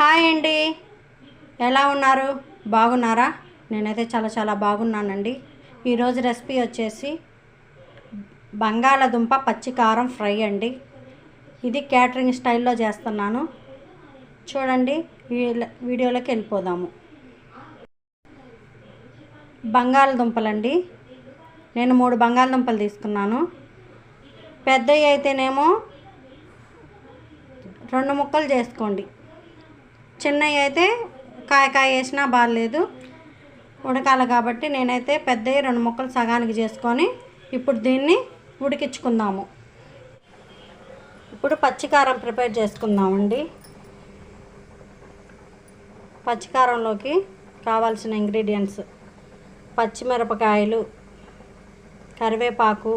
Hi అండి. ఎలా ఉన్నారు? బాగున్నారా? నేనైతే చాలా చాలా బాగున్నానండి. ఈరోజు రెసిపీ వచ్చేసి బంగాళదుంప పచ్చికారం ఫ్రై అండి. ఇది క్యాటరింగ్ స్టైల్లో చేస్తున్నాను. చూడండి వీడియో- వీడియోలోకి వెళ్ళిపోదాము. బంగాళదుంపలండి. నేను మూడు బంగాళదుంపలు తీసుకున్నాను. పెద్దవి అయితేనేమో రెండు ముక్కలు చేసుకోండి. చిన్నవి అయితే కాయ కాయ వేసినా బాగాలేదు. ఉడకాలి కాబట్టి నేనైతే పెద్దవి రెండు ముక్కలు సగానికి చేసుకొని ఇప్పుడు దీన్ని ఉడికించుకుందాము. ఇప్పుడు పచ్చికారం ప్రిపేర్ చేసుకుందామండి. పచ్చికారంలోకి కావాల్సిన ఇంగ్రీడియంట్స్ పచ్చిమిరపకాయలు కరివేపాకు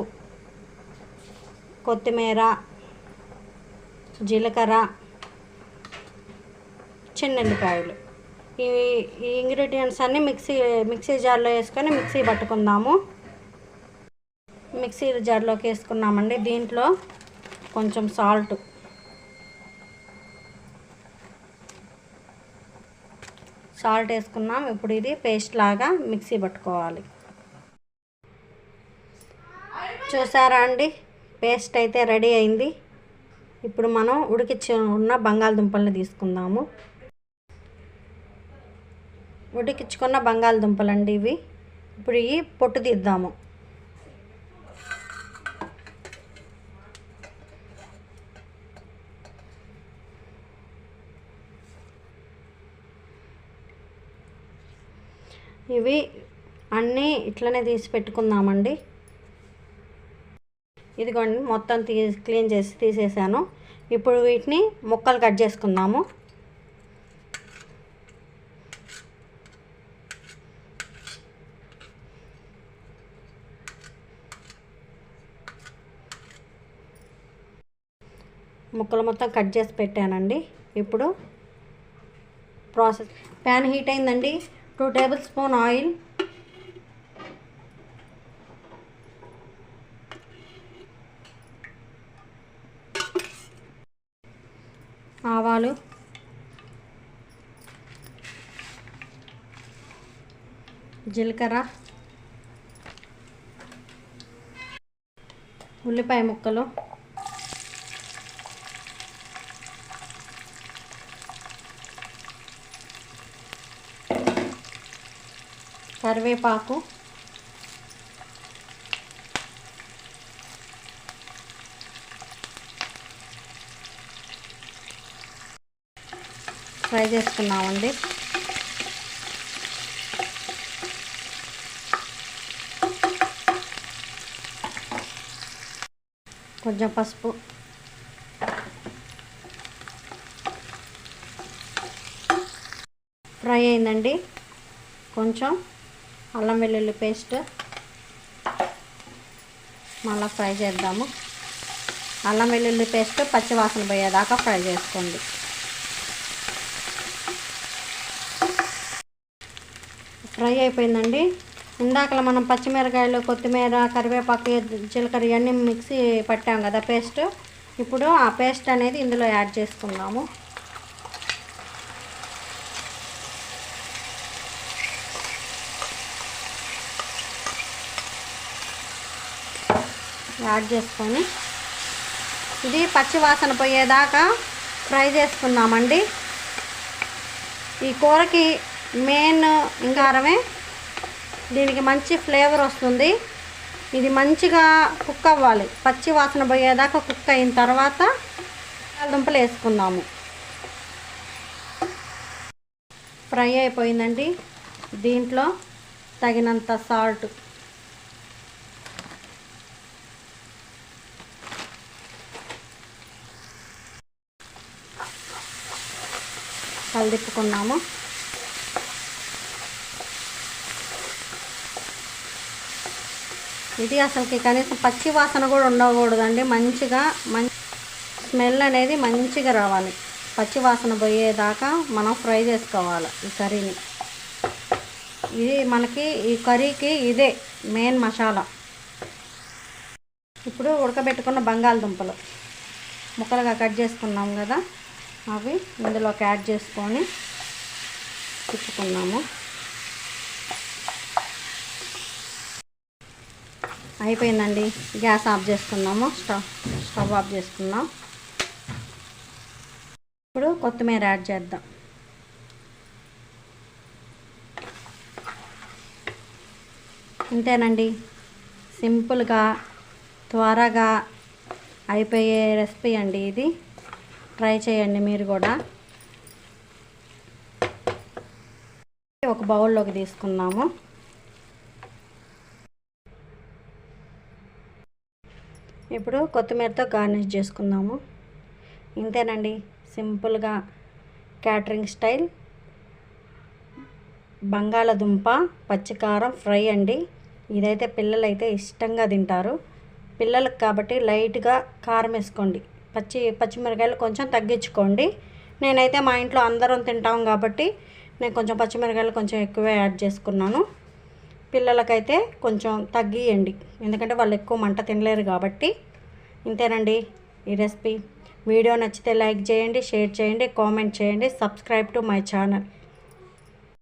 కొత్తిమీర జీలకర్ర చిన్నెల్లిపాయలు ఇవి ఈ ఇంగ్రీడియంట్స్ అన్నీ మిక్సీ మిక్సీ జార్లో వేసుకొని మిక్సీ పట్టుకుందాము. మిక్సీ జార్లోకి వేసుకున్నామండి. దీంట్లో కొంచెం సాల్ట్. సాల్ట్ వేసుకున్నాం. ఇప్పుడు ఇది పేస్ట్ లాగా మిక్సీ పట్టుకోవాలి. చూసారా అండి? పేస్ట్ అయితే రెడీ అయింది. ఇప్పుడు మనం ఉడికించి ఉన్న బంగాళదుంపల్ని తీసుకుందాము. ఉడికించుకున్న బంగాళదుంపలు అండి ఇవి. ఇప్పుడు ఇవి పొట్టు తీద్దాము. ఇవి అన్నీ ఇట్లనే తీసి పెట్టుకుందామండి. ఇదిగోండి మొత్తం తీ క్లీన్ చేసి తీసేసాను. ఇప్పుడు వీటిని ముక్కలు కట్ చేసుకుందాము. ముక్కలు మొత్తం కట్ చేసి పెట్టానండి. ఇప్పుడు ప్రాసెస్ ప్యాన్ హీట్ అయిందండి. Two tablespoon oil. ఆవాలు. జీలకర్ర. ఉల్లిపాయ ముక్కలు. కరివేపాకు. ఫ్రై చేసుకున్నామండి. కొంచెం పసుపు. ఫ్రై అయిందండి. కొంచెం అల్లం వెల్లుల్లి పేస్ట్. మళ్ళీ ఫ్రై చేద్దాము. అల్లం వెల్లుల్లి పేస్ట్ పచ్చివాసన పోయేదాకా ఫ్రై చేసుకోండి. ఫ్రై అయిపోయిందండి. ఇందాకలా మనం పచ్చిమిరకాయలు కొత్తిమీర కరివేపాకు జీలకర్ర ఇవన్నీ మిక్సీ పట్టాం కదా పేస్ట్. ఇప్పుడు ఆ పేస్ట్ అనేది ఇందులో యాడ్ చేసుకుందాము. యాడ్ చేసుకొని ఇది పచ్చి వాసన పోయేదాకా ఫ్రై చేసుకున్నామండి. ఈ కూరకి మెయిన్ ఇంకారమే దీనికి మంచి ఫ్లేవర్ వస్తుంది. ఇది మంచిగా కుక్ అవ్వాలి. పచ్చి వాసన పోయేదాకా కుక్ అయిన తర్వాత దుంపలు వేసుకుందాము. ఫ్రై అయిపోయిందండి. దీంట్లో తగినంత సాల్ట్ కలిదిప్పుకున్నాము ఇది అసలుకి కనీసం పచ్చి వాసన కూడా ఉండకూడదండి. మంచిగా మంచి స్మెల్ అనేది మంచిగా రావాలి. పచ్చి వాసన పోయేదాకా మనం ఫ్రై చేసుకోవాలి ఈ కర్రీని. ఇది మనకి ఈ కర్రీకి ఇదే మెయిన్ మసాలా. ఇప్పుడు ఉడకబెట్టుకున్న బంగాళదుంపలు. ముక్కలుగా కట్ చేసుకున్నాం కదా. అవి ఇందులోకి యాడ్ చేసుకొని తిప్పుకున్నాము. అయిపోయిందండి. గ్యాస్ ఆఫ్ చేసుకున్నాము. స్టవ్ స్టవ్ ఆఫ్ చేసుకున్నాం. ఇప్పుడు కొత్తిమీర యాడ్ చేద్దాం. ఇంతేనండి. సింపుల్గా త్వరగా అయిపోయే రెసిపీ అండి ఇది. ట్రై చేయండి మీరు కూడా. ఒక బౌల్లోకి తీసుకున్నాము ఇప్పుడు కొత్తిమీరతో గార్నిష్ చేసుకుందాము. ఇంతేనండి సింపుల్గా క్యాటరింగ్ స్టైల్. బంగాళదుంప పచ్చికారం ఫ్రై అండి. ఇదైతే పిల్లలైతే ఇష్టంగా తింటారు. పిల్లలకు కాబట్టి లైట్గా కారం వేసుకోండి. పచ్చి పచ్చిమిరకాయలు కొంచెం తగ్గించుకోండి. నేనైతే మా ఇంట్లో అందరం తింటాం కాబట్టి నేను కొంచెం పచ్చిమిరకాయలు కొంచెం ఎక్కువే యాడ్ చేసుకున్నాను. పిల్లలకైతే కొంచెం తగ్గియండి. ఎందుకంటే వాళ్ళు ఎక్కువ మంట తినలేరు కాబట్టి. ఇంతేనండి ఈ రెసిపీ. వీడియో నచ్చితే లైక్ చేయండి షేర్ చేయండి కామెంట్ చేయండి సబ్స్క్రైబ్ టు మై ఛానల్.